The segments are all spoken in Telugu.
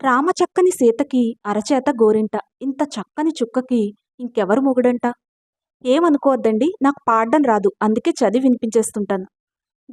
రామచక్కని సీతకి అరచేత గోరింట. ఇంత చక్కని చుక్కకి ఇంకెవరు మొగుడంట? ఏమనుకోవద్దండి నాకు పాడడం రాదు అందుకే చదివి వినిపించేస్తుంటాను.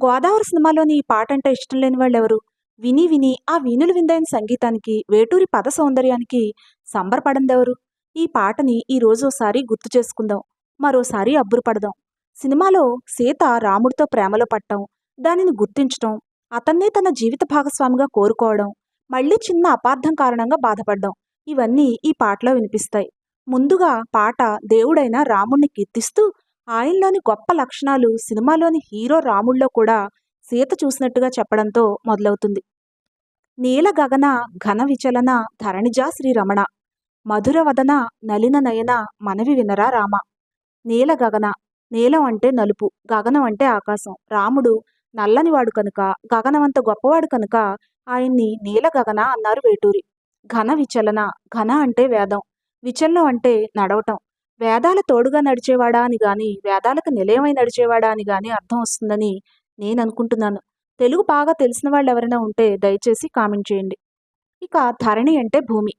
గోదావరి సినిమాలోని ఈ పాట అంటే ఇష్టం లేని వాళ్ళెవరు? విని విని ఆ వీణులు విందైన సంగీతానికి వేటూరి పద సౌందర్యానికి సంబరపడందెవరు? ఈ పాటని ఈ రోజు ఒకసారి గుర్తు చేసుకుందాం మరోసారి అబ్బురపడదాం. సినిమాలో సీత రాముడితో ప్రేమలో పట్టడం దానిని గుర్తించటం అతన్నే తన జీవిత భాగస్వామిగా కోరుకోవడం మళ్ళీ చిన్న అపార్థం కారణంగా బాధపడ్డాం. ఇవన్నీ ఈ పాటలో వినిపిస్తాయి. ముందుగా పాట దేవుడైన రాముణ్ణి కీర్తిస్తూ ఆయనలోని గొప్ప లక్షణాలు సినిమాలోని హీరో రాముల్లో కూడా సీత చూసినట్టుగా చెప్పడంతో మొదలవుతుంది. నీల గగన ఘన విచలన ధరణిజా శ్రీరమణ. మధుర వదన నలిన నయన మనవి వినరా రామ. నీల గగన నీలం అంటే నలుపు గగనం అంటే ఆకాశం. రాముడు నల్లనివాడు కనుక గగనమంత గొప్పవాడు కనుక ఆయన్ని నీల గగన అన్నారు వేటూరి. ఘన విచలన ఘన అంటే వేదం విచలనం అంటే నడవటం. వేదాల తోడుగా నడిచేవాడా అని గాని వేదాలకు నిలయమై నడిచేవాడా అని గాని అర్థం వస్తుందని నేను అనుకుంటున్నాను. తెలుగు బాగా తెలిసిన వాళ్ళు ఎవరైనా ఉంటే దయచేసి కామెంట్ చేయండి. ఇక ధరణి అంటే భూమి.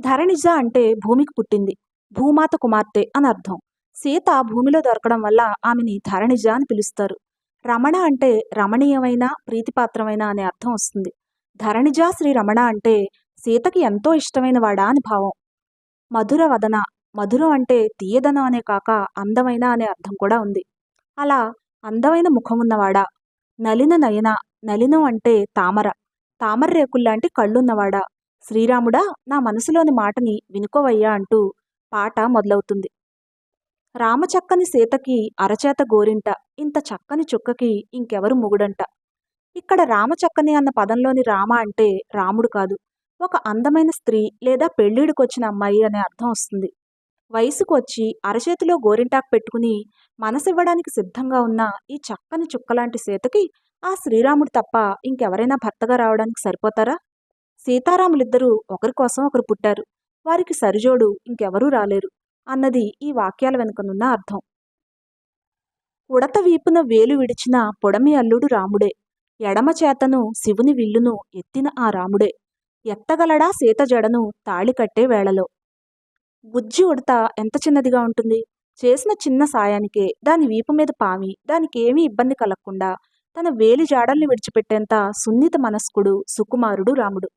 ధరణిజ అంటే భూమికి పుట్టింది. భూమాత కుమార్తె అని అర్థం. సీత భూమిలో దొరకడం వల్ల ఆమెని ధరణిజ అని పిలుస్తారు. రమణ అంటే రమణీయమైన ప్రీతిపాత్రమైన అనే అర్థం వస్తుంది. ధరణిజ శ్రీ రమణ అంటే సీతకి ఎంతో ఇష్టమైన వాడా అని భావం. మధుర వదన మధురం అంటే తీయదనం అనే కాక అందమైన అనే అర్థం కూడా ఉంది. అలా అందమైన ముఖం ఉన్నవాడా? నలిన నయన నలినం అంటే తామర. తామర రేకుల్లాంటి కళ్ళున్నవాడా? శ్రీరాముడా నా మనసులోని మాటని వినుకోవయ్యా అంటూ పాట మొదలవుతుంది. రామచక్కని సీతకి అరచేత గోరింట ఇంత చక్కని చుక్కకి ఇంకెవరు మొగుడంట? ఇక్కడ రామచక్కని అన్న పదంలోని రామ అంటే రాముడు కాదు. ఒక అందమైన స్త్రీ లేదా పెళ్ళిడికొచ్చిన అమ్మాయి అనే అర్థం వస్తుంది. వయసుకు వచ్చి అరచేతిలో గోరింటాకు పెట్టుకుని మనసివ్వడానికి సిద్ధంగా ఉన్న ఈ చక్కని చుక్కలాంటి సీతకి ఆ శ్రీరాముడు తప్ప ఇంకెవరైనా భర్తగా రావడానికి సరిపోతారా? సీతారాములిద్దరూ ఒకరి కోసం ఒకరు పుట్టారు. వారికి సరిజోడు ఇంకెవరూ రాలేరు అన్నది ఈ వాక్యాల వెనుకనున్న అర్థం. ఉడత వీపున వేలు విడిచిన పొడమి అల్లుడు రాముడే. ఎడమ చేతను శివుని విల్లును ఎత్తిన ఆ రాముడే. ఎత్తగలడా సీత జడను తాళి కట్టే వేళలో. గుజ్జి ఉడత ఎంత చిన్నదిగా ఉంటుంది. చేసిన చిన్న సాయానికే దాని వీపు మీద పామి దానికి ఏమీ ఇబ్బంది కలగకుండా తన వేలి జాడల్ని విడిచిపెట్టేంత సున్నిత మనస్కుడు సుకుమారుడు రాముడు.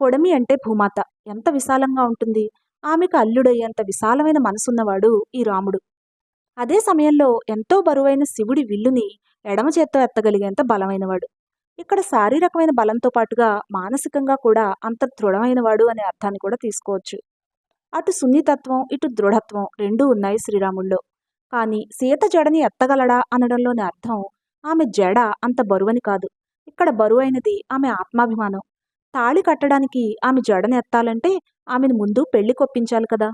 పొడమి అంటే భూమాత. ఎంత విశాలంగా ఉంటుంది. ఆమెకు అల్లుడయ్యేంత విశాలమైన మనసున్నవాడు ఈ రాముడు. అదే సమయంలో ఎంతో బరువైన శివుడి విల్లుని ఎడమ చేత్తో ఎత్తగలిగేంత బలమైనవాడు. ఇక్కడ శారీరకమైన బలంతో పాటుగా మానసికంగా కూడా అంత దృఢమైనవాడు అనే అర్థాన్ని కూడా తీసుకోవచ్చు. అటు సున్నితత్వం ఇటు దృఢత్వం రెండూ ఉన్నాయి శ్రీరాముల్లో. కానీ సీత జడని ఎత్తగలడా అనడంలోని అర్థం ఆమె జడ అంత బరువని కాదు. ఇక్కడ బరువైనది ఆమె ఆత్మాభిమానం. తాళి కట్టడానికి ఆమె జడని ఎత్తాలంటే ఆమెను ముందు పెళ్ళి కొప్పించాలి కదా.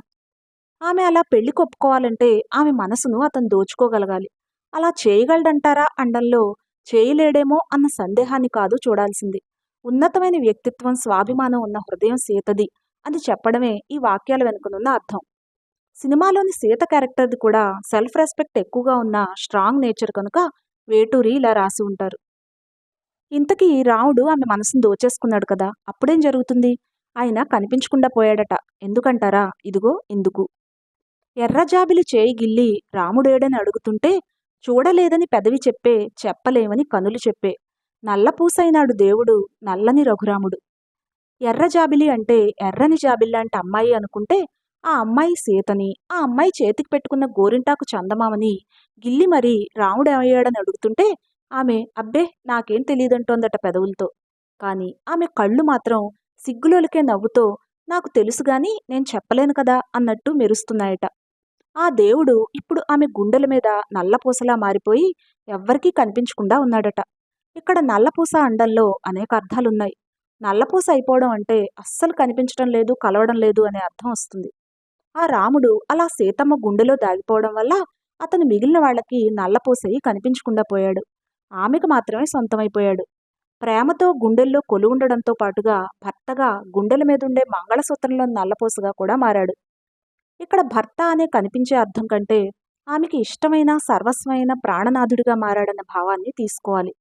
ఆమె అలా పెళ్ళి కొప్పుకోవాలంటే ఆమె మనసును అతను దోచుకోగలగాలి. అలా చేయగలడంటారా అండంలో చేయలేడేమో అన్న సందేహాన్ని కాదు చూడాల్సింది. ఉన్నతమైన వ్యక్తిత్వం స్వాభిమానం ఉన్న హృదయం సీతది. అని చెప్పడమే ఈ వాక్యాల వెనుకనున్న అర్థం. సినిమాలోని సీత క్యారెక్టర్ది కూడా సెల్ఫ్ రెస్పెక్ట్ ఎక్కువగా ఉన్న స్ట్రాంగ్ నేచర్ కనుక వేటూరి ఇలా రాసి ఉంటారు. ఇంతకీ రాముడు ఆమె మనసును దోచేసుకున్నాడు కదా అప్పుడేం జరుగుతుంది? ఆయన కనిపించకుండా పోయాడట. ఎందుకంటారా? ఇదిగో ఎందుకు ఎర్రజాబిలి చేయి గిల్లి రాముడేడని అడుగుతుంటే చూడలేదని పెదవి చెప్పే చెప్పలేమని కనులు చెప్పే. నల్లపూసైనాడు దేవుడు నల్లని రఘురాముడు. ఎర్ర జాబిలి అంటే ఎర్రని జాబిల్లాంటి అమ్మాయి అనుకుంటే ఆ అమ్మాయి సీతని ఆ అమ్మాయి చేతికి పెట్టుకున్న గోరింటాకు చందమామని గిల్లి మరీ రాముడేమయ్యాడని అడుగుతుంటే ఆమె అబ్బే నాకేం తెలియదంటోందట పెదవులతో. కాని ఆమె కళ్ళు మాత్రం సిగ్గులోలికే నవ్వుతో నాకు తెలుసు గాని నేను చెప్పలేను కదా అన్నట్టు మెరుస్తున్నాయట. ఆ దేవుడు ఇప్పుడు ఆమె గుండెల మీద నల్లపూసలా మారిపోయి ఎవ్వరికీ కనిపించకుండా ఉన్నాడట. ఇక్కడ నల్లపూస అండంలో అనేక అర్థాలున్నాయి. నల్లపూస అయిపోవడం అంటే అస్సలు కనిపించడం లేదు కలవడం లేదు అనే అర్థం వస్తుంది. ఆ రాముడు అలా సీతమ్మ గుండెలో దాగిపోవడం వల్ల అతను మిగిలిన వాళ్ళకి నల్లపూసయి కనిపించకుండా పోయాడు. ఆమెకు మాత్రమే సొంతమైపోయాడు. ప్రేమతో గుండెల్లో కొలువుండడంతో పాటుగా భర్తగా గుండెల మీదుండే మంగళసూత్రంలో నల్లపూసగా కూడా మారాడు. ఇక్కడ భర్త అనే కనిపించే అర్థం కంటే ఆమెకి ఇష్టమైన సర్వస్వమైన ప్రాణనాథుడిగా మారాడన్న భావాన్ని తీసుకోవాలి.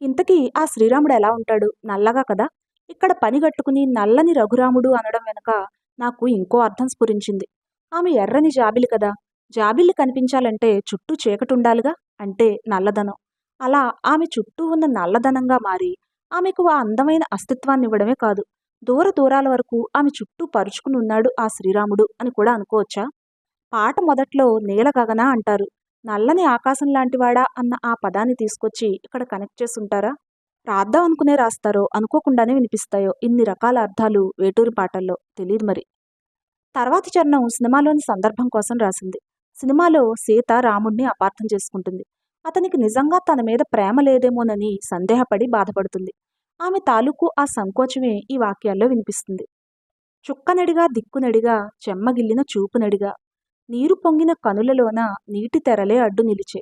ఇంతకీ ఆ శ్రీరాముడు ఎలా ఉంటాడు? నల్లగా కదా? ఇక్కడ పనిగట్టుకుని నల్లని రఘురాముడు అనడం వెనుక నాకు ఇంకో అర్థం స్ఫురించింది. ఆమె ఎర్రని జాబిలి కదా? జాబిల్లి కనిపించాలంటే చుట్టూ చీకటుండాలిగా? అంటే నల్లదనం అలా ఆమె చుట్టూ ఉన్న నల్లదనంగా మారి ఆమెకు ఆ అందమైన అస్తిత్వాన్ని ఇవ్వడమే కాదు. దూర దూరాల వరకు ఆమె చుట్టూ పరుచుకుని ఉన్నాడు ఆ శ్రీరాముడు అని కూడా అనుకోవచ్చా? పాట మొదట్లో నీల గగన అంటారు. నల్లని ఆకాశం లాంటివాడా అన్న ఆ పదాన్ని తీసుకొచ్చి ఇక్కడ కనెక్ట్ చేసి ఉంటారా రాద్దాం అనుకునే రాస్తారో అనుకోకుండానే వినిపిస్తాయో ఇన్ని రకాల అర్థాలు వేటూరి పాటల్లో తెలియదు మరి. తర్వాతి చరణం సినిమాలోని సందర్భం కోసం రాసింది. సినిమాలో సీత రాముణ్ణి అపార్థం చేసుకుంటుంది. అతనికి నిజంగా తన మీద ప్రేమ లేదేమోనని సందేహపడి బాధపడుతుంది. ఆమె తాలూకు ఆ సంకోచమే ఈ వాక్యాల్లో వినిపిస్తుంది. చుక్కనడిగా దిక్కునడిగా చెమ్మగిల్లిన చూపునడిగా నీరు పొంగిన కనులలోన నీటి తెరలే అడ్డు నిలిచే.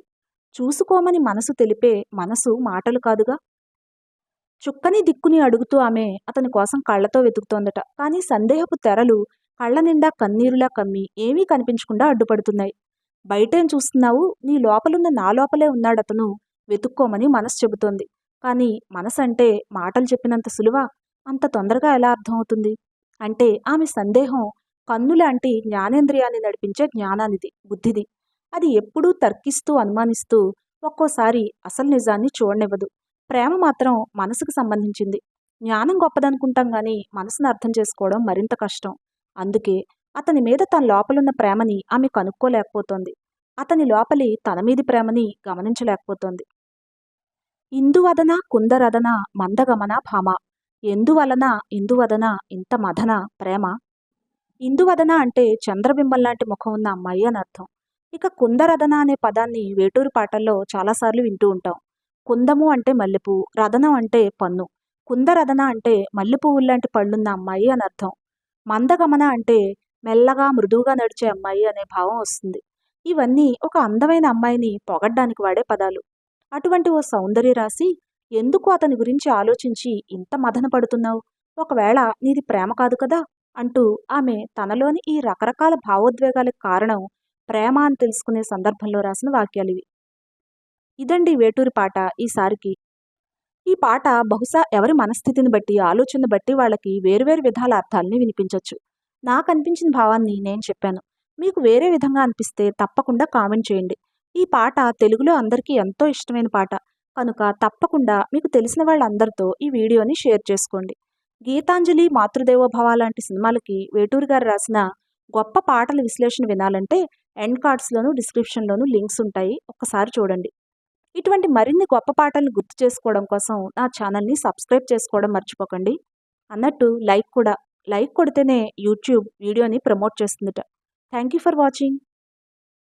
చూసుకోమని మనసు తెలిపే మనసు మాటలు కాదుగా? చుక్కని దిక్కుని అడుగుతూ ఆమె అతని కోసం కళ్ళతో వెతుకుతోందట. కానీ సందేహపు తెరలు కళ్ళ నిండా కన్నీరులా కమ్మి ఏమీ కనిపించకుండా అడ్డుపడుతున్నాయి. బయటేం చూస్తున్నావు? నీ లోపలున్న నా లోపలే ఉన్నాడతను వెతుక్కోమని మనసు చెబుతోంది. కానీ మనసంటే మాటలు చెప్పినంత సులువా? అంత తొందరగా ఎలా అర్థమవుతుంది? అంటే ఆమె సందేహం కన్నులాంటి జ్ఞానేంద్రియాన్ని నడిపించే జ్ఞానానిది బుద్ధిది. అది ఎప్పుడూ తర్కిస్తూ అనుమానిస్తూ ఒక్కోసారి అసలు నిజాన్ని చూడనివ్వదు. ప్రేమ మాత్రం మనసుకు సంబంధించింది. జ్ఞానం గొప్పదనుకుంటాం కానీ మనసును అర్థం చేసుకోవడం మరింత కష్టం. అందుకే అతని మీద తన లోపలున్న ప్రేమని ఆమె కనుక్కోలేకపోతోంది. అతని లోపలి తన మీది ప్రేమని గమనించలేకపోతోంది. ఇందువదన కుందరదన మందగమన భామ? ఎందువలన ఇందువదన ఇంత మదన ప్రేమ? ఇందువదన అంటే చంద్రబింబం లాంటి ముఖం ఉన్న అమ్మాయి అని అర్థం. ఇక కుందరదన అనే పదాన్ని వేటూరు పాటల్లో చాలాసార్లు వింటూ ఉంటాం. కుందము అంటే మల్లెపువ్వు రదనం అంటే పన్ను. కుందరదన అంటే మల్లెపువ్వులు లాంటి పళ్ళున్న అమ్మాయి అని అర్థం. మందగమన అంటే మెల్లగా మృదువుగా నడిచే అమ్మాయి అనే భావం వస్తుంది. ఇవన్నీ ఒక అందమైన అమ్మాయిని పొగడ్డానికి వాడే పదాలు. అటువంటి ఓ సౌందర్య రాసి ఎందుకు అతని గురించి ఆలోచించి ఇంత మదన పడుతున్నావు? ఒకవేళ నీది ప్రేమ కాదు కదా? అంటూ ఆమె తనలోని ఈ రకరకాల భావోద్వేగాలకు కారణం ప్రేమ అని తెలుసుకునే సందర్భంలో రాసిన వాక్యాలు ఇవి. ఇదండి వేటూరి పాట ఈసారికి ఈ పాట బహుశా ఎవరి మనస్థితిని బట్టి ఆలోచన బట్టి వాళ్ళకి వేరువేరు విధాల అర్థాలని వినిపించవచ్చు నాకు అనిపించిన భావాన్ని నేను చెప్పాను. మీకు వేరే విధంగా అనిపిస్తే తప్పకుండా కామెంట్ చేయండి. ఈ పాట తెలుగులో అందరికీ ఎంతో ఇష్టమైన పాట. కనుక తప్పకుండా మీకు తెలిసిన వాళ్ళందరితో ఈ వీడియోని షేర్ చేసుకోండి. గీతాంజలి మాతృదేవోభవ లాంటి సినిమాలకి వేటూరు గారు రాసిన గొప్ప పాటల విశ్లేషణ వినాలంటే ఎండ్ కార్డ్స్లోను డిస్క్రిప్షన్లోను లింక్స్ ఉంటాయి. ఒక్కసారి చూడండి. ఇటువంటి మరిన్ని గొప్ప పాటలను గుర్తు చేసుకోవడం కోసం నా ఛానల్ని సబ్స్క్రైబ్ చేసుకోవడం మర్చిపోకండి. అన్నట్టు లైక్ కూడా లైక్ కొడితేనే యూట్యూబ్ వీడియోని promote చేస్తుందిట. Thank you for watching